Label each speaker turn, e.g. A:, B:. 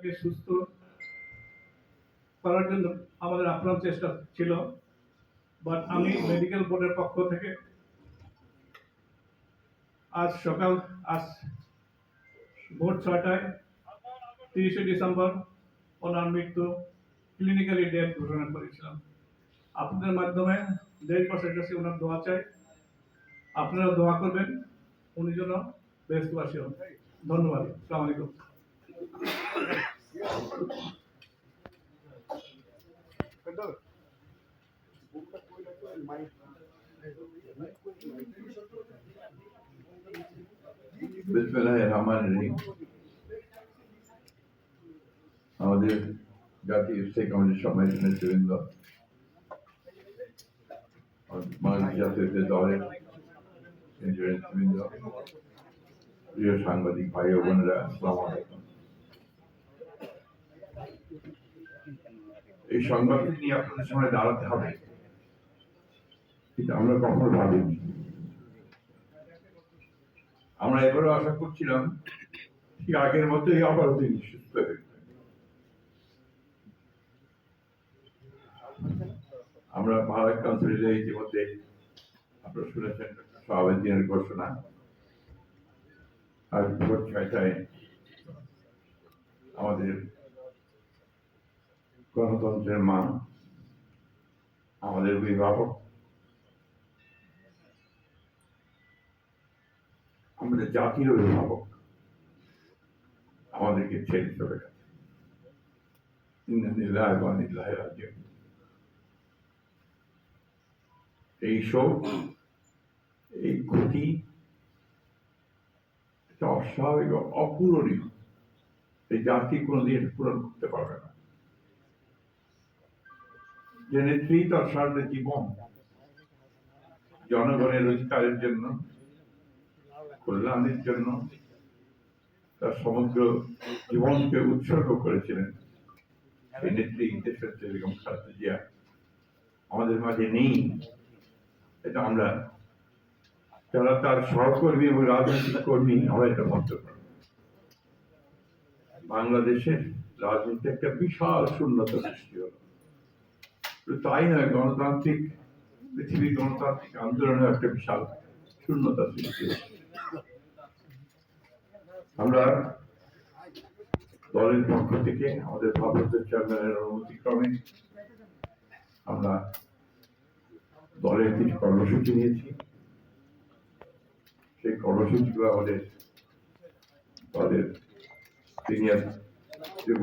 A: তাকে সুস্থ করার জন্য আমাদের আপ্রাণ চেষ্টা ছিল। বাট আমি মেডিকেল বোর্ডের পক্ষ থেকে আজ সকাল, আজ ভোর ছয়টায় তিরিশে ডিসেম্বর ওনার মৃত্যু ক্লিনিক্যালি ডেথ ঘোষণা করেছিলাম। আপনাদের মাধ্যমে দেশবাসীর কাছে ওনার দোয়া চাই। আপনারা দোয়া করবেন, উনি যেন দেশবাসী হন। ধন্যবাদ। সালাম
B: আমাদের জাতীয় শেখ আমাদের সম্মানিত নেতৃবৃন্দ বাংলাদেশ জাতীয় দলের নেতৃবৃন্দ, প্রিয় সাংবাদিক ভাই বোনেরা, আসসালামু আলাইকুম। এই সংবাদটি নিয়ে আপনাদের সামনে দাঁড়াতে হবে। কিন্তু আমরা কখনো ভাবিনি। আমরা এবারও আশা করছিলাম, ঠিক আগের মতোই আবারও তিনি সুস্থ হয়ে আমরা ভারত কাউন্সিলে ইতিমধ্যে আপনারা শুনেছেন সভাপতি দিনের ঘোষণা। আর ভোর ছয়টায় আমাদের গণতন্ত্রের মা, আমাদের অভিভাবক আমাদের জাতির অভিভাবক আমাদেরকে ছেড়ে চলে গেছে এই শোক, এই ক্ষতি অস্বাভাবিক অপূরণীয়। এই জাতি কোনোদিন পূরণ করতে পারবে না। যে নেত্রী তার সারা জীবন। জনগণের অধিকারের জন্য, কল্যাণের জন্য তার সমগ্র জীবনকে উৎসর্গ করেছিলেন। সেই নেত্রী দেশের বেগম খালেদা জিয়া আমাদের মাঝে নেই, এটা আমরা যারা তার সহকর্মী এবং রাজনৈতিক কর্মী, আমরা এটা করি বাংলাদেশের রাজনীতি একটা বিশাল শূন্যতা সৃষ্টি হলো। তাই নয়, গণতান্ত্রিক পৃথিবীর গণতান্ত্রিক আন্দোলনের একটা বিশাল শূন্যতা সৃষ্টি আমরা দলের পক্ষ থেকে, আমাদের ভারপ্রাপ্ত চেয়ারম্যানের অনুমতি ক্রমে আমরা দলের কিছু কর্মসূচি নিয়েছি। সেই কর্মসূচিগুলো আমাদের দলের সিনিয়র যুব